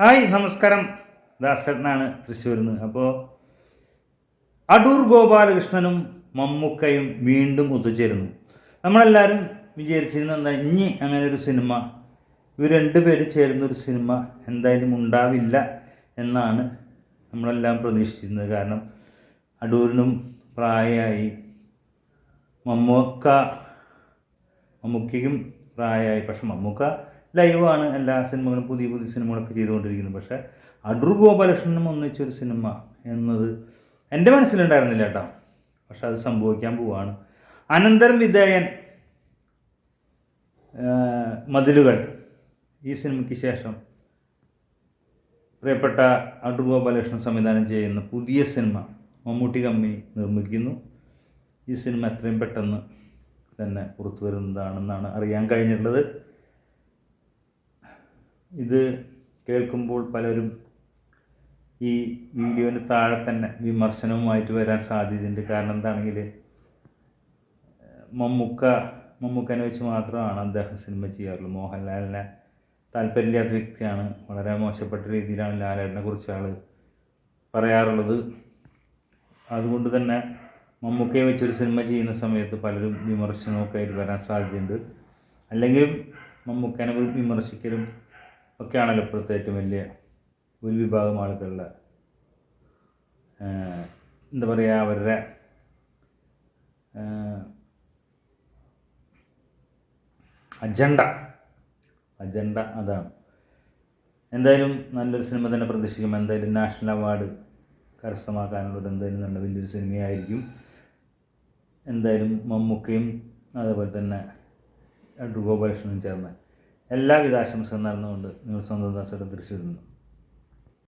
Hi നമസ്കാരം. ദാസേട്ടനാണ് തൃശ്ശൂരിൽ നിന്ന് അപ്പോൾ അടൂർ ഗോപാലകൃഷ്ണനും മമ്മൂക്കയും വീണ്ടും ഒത്തുചേരുന്നു. നമ്മളെല്ലാവരും വിചാരിച്ചിരുന്ന എന്താ ഇനി അങ്ങനെ ഒരു സിനിമ ഇവർ രണ്ടുപേരും ചേരുന്ന ഒരു സിനിമ എന്തായാലും ഉണ്ടാവില്ല എന്നാണ് നമ്മളെല്ലാം പ്രതീക്ഷിച്ചിരുന്നത്. കാരണം അടൂരിനും പ്രായമായി മമ്മൂക്ക മമ്മൂക്കയ്ക്കും പ്രായമായി. പക്ഷെ മമ്മൂക്ക ലൈവാണ് എല്ലാ സിനിമകളും പുതിയ പുതിയ സിനിമകളൊക്കെ ചെയ്തുകൊണ്ടിരിക്കുന്നത് പക്ഷേ അടൂർ ഗോപാലകൃഷ്ണനും ഒന്നിച്ചൊരു സിനിമ എന്നത് എന്റെ മനസ്സിലുണ്ടായിരുന്നില്ല കേട്ടോ. പക്ഷെ അത് സംഭവിക്കാൻ പോവാണ്. അനന്തരം വിധേയൻ മതിലുകൾ ഈ സിനിമയ്ക്ക് ശേഷം പ്രിയപ്പെട്ട അടൂർ ഗോപാലകൃഷ്ണൻ സംവിധാനം ചെയ്യുന്ന പുതിയ സിനിമ മമ്മൂട്ടി കമ്പനി നിർമ്മിക്കുന്നു. ഈ സിനിമ എത്രയും പെട്ടെന്ന് തന്നെ പുറത്തു വരുന്നതാണെന്നാണ് അറിയാൻ കഴിഞ്ഞിട്ടുള്ളത്. ഇത് കേൾക്കുമ്പോൾ പലരും ഈ വീഡിയോന് താഴെ തന്നെ വിമർശനവുമായിട്ട് വരാൻ സാധ്യതയുണ്ട്. കാരണം എന്താണെങ്കിൽ മമ്മൂക്ക മമ്മൂക്കനെ വെച്ച് മാത്രമാണ് അദ്ദേഹം സിനിമ ചെയ്യാറുള്ളൂ. മോഹൻലാലിനെ താല്പര്യമില്ലാത്ത വ്യക്തിയാണ്. വളരെ മോശപ്പെട്ട രീതിയിലാണ് ലാലേട്ടനെ കുറിച്ച് ആൾ പറയാറുള്ളത്. അതുകൊണ്ട് തന്നെ മമ്മൂക്കയെ വെച്ചൊരു സിനിമ ചെയ്യുന്ന സമയത്ത് പലരും വിമർശനമൊക്കെ ആയിട്ട് വരാൻ സാധ്യതയുണ്ട്. അല്ലെങ്കിലും മമ്മൂക്കനെ വിമർശിക്കലും ഒക്കെയാണല്ലോ ഇപ്പോഴത്തെ ഏറ്റവും വലിയ ഒരു വിഭാഗം ആളുകളുടെ എന്താ പറയുക അവരുടെ അജണ്ട. അജണ്ട അതാണ്. എന്തായാലും നല്ലൊരു സിനിമ തന്നെ പ്രതീക്ഷിക്കും. എന്തായാലും നാഷണൽ അവാർഡ് കരസ്ഥമാക്കാനുള്ളത് എന്തായാലും നല്ല വലിയൊരു സിനിമയായിരിക്കും. എന്തായാലും മമ്മൂക്കയും അതേപോലെ തന്നെ അടൂർ ഗോപാലകൃഷ്ണനും ചേർന്ന് എല്ലാവിധ ആശംസകളും നടന്നുകൊണ്ട് നിങ്ങൾ സ്വന്തം ദാസയുടെ തിരിച്ചു നിന്ന്